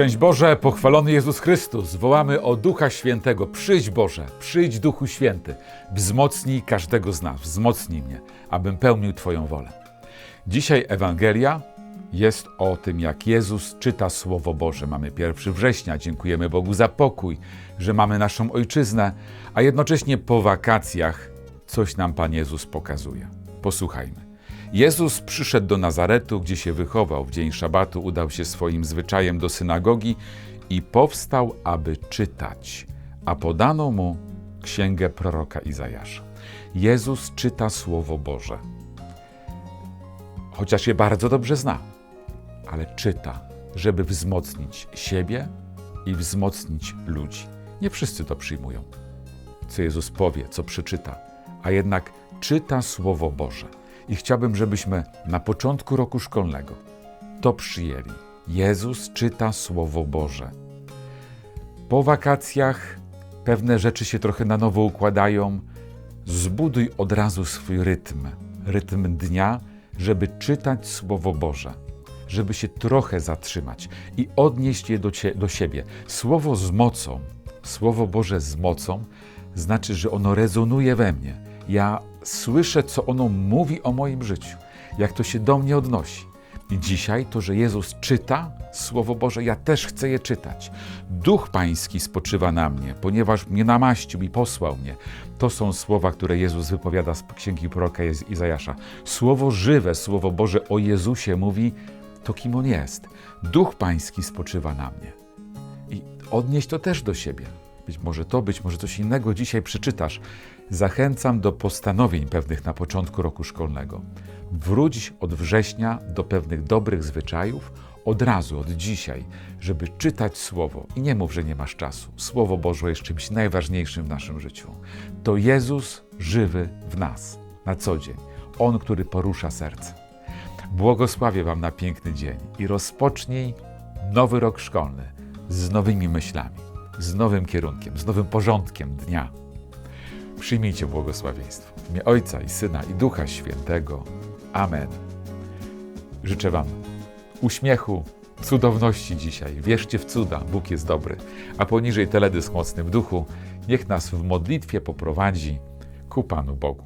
Szczęść Boże, pochwalony Jezus Chrystus. Wołamy o Ducha Świętego. Przyjdź Boże, przyjdź Duchu Święty. Wzmocnij każdego z nas, wzmocnij mnie, abym pełnił Twoją wolę. Dzisiaj Ewangelia jest o tym, jak Jezus czyta Słowo Boże. Mamy 1 września, dziękujemy Bogu za pokój, że mamy naszą ojczyznę, a jednocześnie po wakacjach coś nam Pan Jezus pokazuje. Posłuchajmy. Jezus przyszedł do Nazaretu, gdzie się wychował. W dzień szabatu udał się swoim zwyczajem do synagogi i powstał, aby czytać, a podano mu księgę proroka Izajasza. Jezus czyta Słowo Boże, chociaż je bardzo dobrze zna, ale czyta, żeby wzmocnić siebie i wzmocnić ludzi. Nie wszyscy to przyjmują, co Jezus powie, co przeczyta, a jednak czyta Słowo Boże. I chciałbym, żebyśmy na początku roku szkolnego to przyjęli. Jezus czyta Słowo Boże. Po wakacjach pewne rzeczy się trochę na nowo układają. Zbuduj od razu swój rytm, rytm dnia, żeby czytać Słowo Boże, żeby się trochę zatrzymać i odnieść je do, cie, do siebie. Słowo z mocą, Słowo Boże z mocą, znaczy, że ono rezonuje we mnie. Ja słyszę, co ono mówi o moim życiu, jak to się do mnie odnosi. Dzisiaj to, że Jezus czyta Słowo Boże, ja też chcę je czytać. Duch Pański spoczywa na mnie, ponieważ mnie namaścił i posłał mnie. To są słowa, które Jezus wypowiada z księgi proroka Izajasza. Słowo żywe, Słowo Boże o Jezusie mówi to, kim On jest. Duch Pański spoczywa na mnie. I odnieść to też do siebie. Być może to, być może coś innego dzisiaj przeczytasz. Zachęcam do postanowień pewnych na początku roku szkolnego. Wróć od września do pewnych dobrych zwyczajów, od razu, od dzisiaj, żeby czytać Słowo. I nie mów, że nie masz czasu. Słowo Boże jest czymś najważniejszym w naszym życiu. To Jezus żywy w nas, na co dzień. On, który porusza serce. Błogosławię Wam na piękny dzień i rozpocznij nowy rok szkolny z nowymi myślami, z nowym kierunkiem, z nowym porządkiem dnia. Przyjmijcie błogosławieństwo. W imię Ojca i Syna i Ducha Świętego. Amen. Życzę Wam uśmiechu, cudowności dzisiaj. Wierzcie w cuda, Bóg jest dobry. A poniżej teledysk mocny w duchu, niech nas w modlitwie poprowadzi ku Panu Bogu.